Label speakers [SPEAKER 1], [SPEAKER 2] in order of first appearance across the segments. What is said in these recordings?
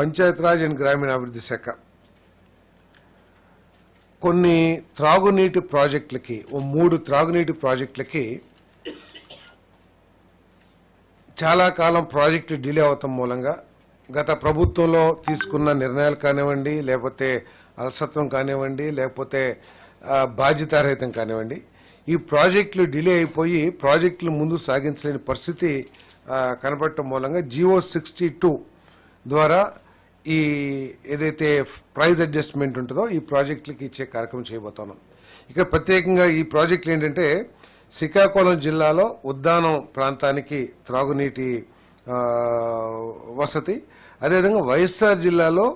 [SPEAKER 1] Panchayati Raj and గ్రామీణాభివృద్ధి శాఖ. కొన్ని త్రాగునీటి ప్రాజెక్టులకి ఓ మూడు త్రాగునీటి ప్రాజెక్టులకి చాలా కాలం ప్రాజెక్టులు డిలే అవటం మూలంగా గత ప్రభుత్వంలో తీసుకున్న నిర్ణయాలు కానివ్వండి లేకపోతే అలసత్వం కానివ్వండి లేకపోతే బాధ్యతారహితం కానివ్వండి ఈ ప్రాజెక్టులు డిలే అయిపోయి ప్రాజెక్టులు ముందు సాగించలేని పరిస్థితి కనపడటం మూలంగా జియో సిక్స్టీ టూ ద్వారా ఈ ఏదైతే ప్రైజ్ అడ్జస్ట్మెంట్ ఉంటుందో ఈ ప్రాజెక్టులకి ఇచ్చే కార్యక్రమం చేయబోతున్నాం. ఇక్కడ ప్రత్యేకంగా ఈ ప్రాజెక్టులు ఏంటంటే శ్రీకాకుళం జిల్లాలో ఉద్దానం ప్రాంతానికి త్రాగునీటి వసతి అదేవిధంగా వైఎస్ఆర్ జిల్లాలో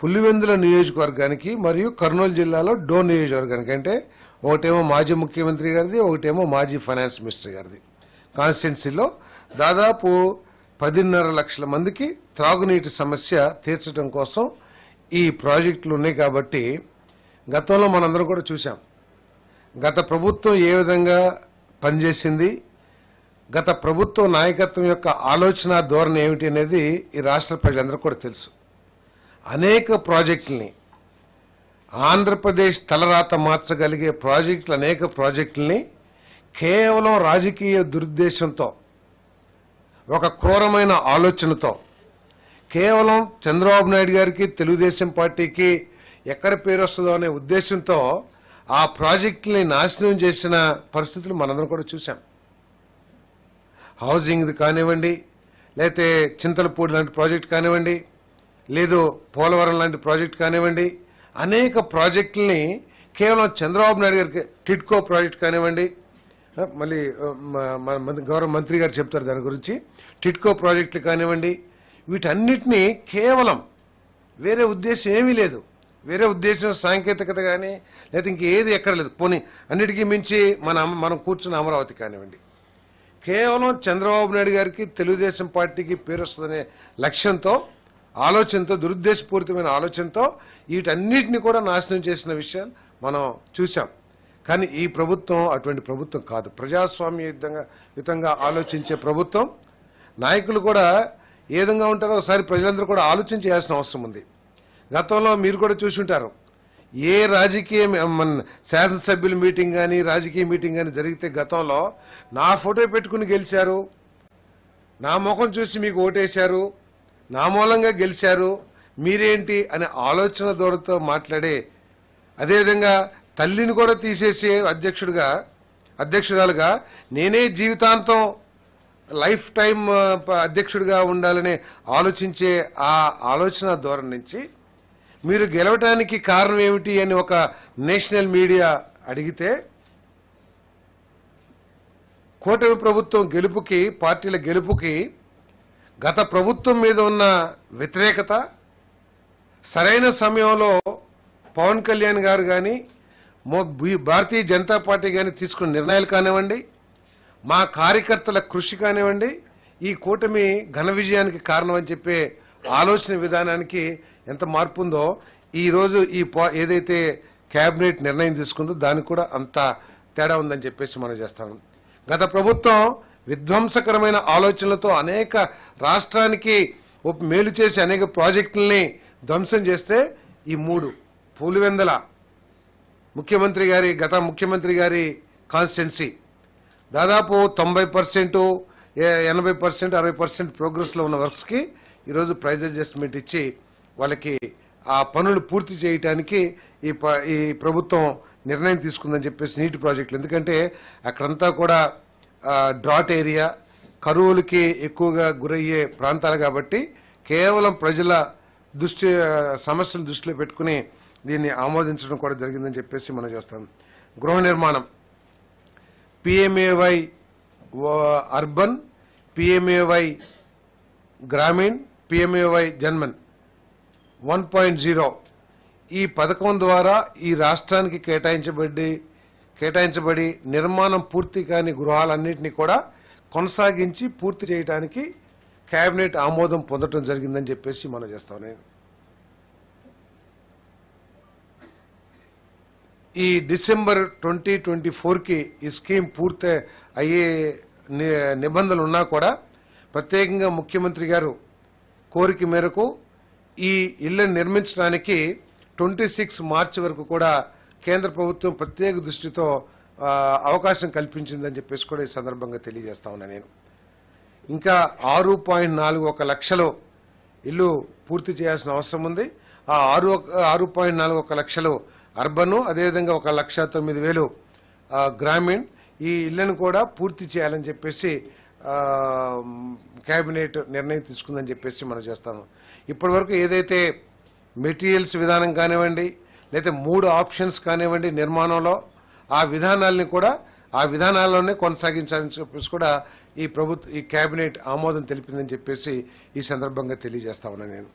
[SPEAKER 1] పులివెందుల నియోజకవర్గానికి మరియు కర్నూలు జిల్లాలో డోన్ నియోజకవర్గానికి అంటే ఒకటేమో మాజీ ముఖ్యమంత్రి గారిది ఒకటేమో మాజీ ఫైనాన్స్ మినిస్టర్ గారిది. కాన్స్టిట్యున్సీలో దాదాపు పదిన్నర లక్షల మందికి త్రాగునీటి సమస్య తీర్చడం కోసం ఈ ప్రాజెక్టులు ఉన్నాయి కాబట్టి గతంలో మనందరం కూడా చూసాం గత ప్రభుత్వం ఏ విధంగా పనిచేసింది గత ప్రభుత్వ నాయకత్వం యొక్క ఆలోచన ధోరణి ఏమిటి అనేది ఈ రాష్ట్ర ప్రజలందరూ కూడా తెలుసు. అనేక ప్రాజెక్టుల్ని ఆంధ్రప్రదేశ్ తలరాత మార్చగలిగే ప్రాజెక్టులు అనేక ప్రాజెక్టుల్ని కేవలం రాజకీయ దురుద్దేశంతో ఒక క్రూరమైన ఆలోచనతో. కేవలం చంద్రబాబు నాయుడు గారికి తెలుగుదేశం పార్టీకి ఎక్కడ పేరు వస్తుందో అనే ఉద్దేశంతో ఆ ప్రాజెక్టుని నాశనం చేసిన పరిస్థితులు మనందరం కూడా చూసాం హౌజింగ్ది కానివ్వండి లేతే చింతలపూడి లాంటి ప్రాజెక్ట్ కానివ్వండి లేదు పోలవరం లాంటి ప్రాజెక్ట్ కానివ్వండి అనేక ప్రాజెక్టుల్ని కేవలం చంద్రబాబు నాయుడు గారికి టిడ్కో ప్రాజెక్ట్ కానివ్వండి మళ్ళీ మ- మన గౌరవ మంత్రి గారు చెప్తారు దాని గురించి. టిట్కో ప్రాజెక్టులు కానివ్వండి వీటన్నిటినీ కేవలం వేరే ఉద్దేశం ఏమీ లేదు. వేరే ఉద్దేశం సాంకేతికత కానీ లేదా ఇంకేది ఎక్కడ లేదు. పోనీ అన్నిటికీ మించి మన మనం కూర్చున్న అమరావతి కానివ్వండి. కేవలం చంద్రబాబు నాయుడు గారికి తెలుగుదేశం పార్టీకి పేరు వస్తుందనే లక్ష్యంతో ఆలోచనతో దురుద్దేశపూరితమైన ఆలోచనతో వీటన్నిటిని కూడా నాశనం చేసిన విషయాలు మనం చూసాం కానీ ఈ ప్రభుత్వం అటువంటి ప్రభుత్వం కాదు. ప్రజాస్వామ్య యుద్ధంగా యుతంగా ఆలోచించే ప్రభుత్వం. నాయకులు కూడా ఏ విధంగా ఉంటారో ఒకసారి ప్రజలందరూ కూడా ఆలోచన చేయాల్సిన అవసరం ఉంది. గతంలో మీరు కూడా చూసి ఉంటారు. ఏ రాజకీయ మన శాసనసభ్యుల మీటింగ్ కానీ రాజకీయ మీటింగ్ కానీ జరిగితే గతంలో నా ఫోటో పెట్టుకుని గెలిచారు. నా ముఖం చూసి మీకు ఓటేశారు. నా మూలంగా గెలిచారు. మీరేంటి అనే ఆలోచన దూరంతో మాట్లాడే అదేవిధంగా తల్లిని కూడా తీసేసే అధ్యక్షుడిగా అధ్యక్షురాలుగా నేనే జీవితాంతం లైఫ్ టైం అధ్యక్షుడిగా ఉండాలని ఆలోచించే ఆ ఆలోచన ధోరణి నుంచి మీరు గెలవటానికి కారణం ఏమిటి అని ఒక నేషనల్ మీడియా అడిగితే కూటమి ప్రభుత్వం గెలుపుకి పార్టీల గెలుపుకి గత ప్రభుత్వం మీద ఉన్న వ్యతిరేకత సరైన సమయంలో పవన్ కళ్యాణ్ గారు కానీ భారతీయ జనతా పార్టీ కానీ తీసుకున్న నిర్ణయాలు కానివ్వండి మా కార్యకర్తల కృషి కానివ్వండి ఈ కూటమి ఘన విజయానికి కారణం అని చెప్పే ఆలోచన విధానానికి ఎంత మార్పు ఉందో ఈరోజు ఈ పా- ఏదైతే కేబినెట్ నిర్ణయం తీసుకుందో దానికి కూడా అంత తేడా ఉందని చెప్పేసి మనం చేస్తాం. గత ప్రభుత్వం విధ్వంసకరమైన ఆలోచనలతో అనేక రాష్ట్రానికి మేలు చేసి అనేక ప్రాజెక్టుల్ని ధ్వంసం చేస్తే ఈ మూడు పులివెందల ముఖ్యమంత్రి గారి గత ముఖ్యమంత్రి గారి కాన్స్టిట్యున్సీ. దాదాపు తొంభై పర్సెంట్ ఎనభై పర్సెంట్ అరవై పర్సెంట్ ప్రోగ్రెస్లో ఉన్న వర్క్స్కి ఈరోజు ప్రైజ్ అడ్జస్ట్మెంట్ ఇచ్చి వాళ్ళకి ఆ పనులు పూర్తి చేయటానికి ఈ ప ఈ ప్రభుత్వం నిర్ణయం తీసుకుందని చెప్పేసి నీటి ప్రాజెక్టులు. ఎందుకంటే అక్కడంతా కూడా డ్రాట్ ఏరియా కరువులకి ఎక్కువగా గురయ్యే ప్రాంతాలు కాబట్టి కేవలం ప్రజల దృష్టి సమస్యలు దృష్టిలో పెట్టుకుని దీన్ని ఆమోదించడం కూడా జరిగిందని చెప్పేసి మనం చేస్తాం. గృహ నిర్మాణం. PMAY urban PMAY Gramin PMAY Janman. One point zero. ఈ పథకం ద్వారా ఈ రాష్ట్రానికి కేటాయించబడి కేటాయించబడి నిర్మాణం పూర్తి కాని గృహాలన్నింటినీ కూడా కొనసాగించి పూర్తి చేయడానికి కేబినెట్ ఆమోదం పొందడం జరిగిందని చెప్పేసి మనం చేస్తాం. నేను ఈ డిసెంబర్ ట్వంటీ ట్వంటీ ఫోర్కి ఈ స్కీమ్ పూర్తి అయ్యే ని- నిబంధనలు ఉన్నా కూడా ప్రత్యేకంగా ముఖ్యమంత్రి గారు కోరిక మేరకు ఈ ఇళ్ళను నిర్మించడానికి ట్వంటీ సిక్స్ మార్చి వరకు కూడా కేంద్ర ప్రభుత్వం ప్రత్యేక దృష్టితో అవకాశం కల్పించిందని చెప్పేసి కూడా ఈ సందర్భంగా తెలియజేస్తా ఉన్నా నేను. ఇంకా ఆరు పాయింట్ నాలుగు ఒక లక్షలు ఇల్లు పూర్తి చేయాల్సిన అవసరం ఉంది. ఆ ఆరు ఆరు పాయింట్ నాలుగు ఒక లక్షలు అర్బను అదేవిధంగా ఒక లక్ష తొమ్మిది వేలు గ్రామీణ్ ఈ ఇళ్ళను కూడా పూర్తి చేయాలని చెప్పేసి క్యాబినెట్ కేబినెట్ నిర్ణయం తీసుకుందని చెప్పేసి మనం చేస్తాము. ఇప్పటి వరకు ఏదైతే మెటీరియల్స్ విధానం కానివ్వండి లేకపోతే మూడు ఆప్షన్స్ కానివ్వండి నిర్మాణంలో ఆ విధానాల్ని కూడా ఆ విధానాల్లోనే కొనసాగించాలని చెప్పేసి కూడా ఈ ప్రభుత్వ ఈ కేబినెట్ ఆమోదం తెలిపిందని చెప్పేసి ఈ సందర్భంగా తెలియజేస్తా ఉన్నాను నేను.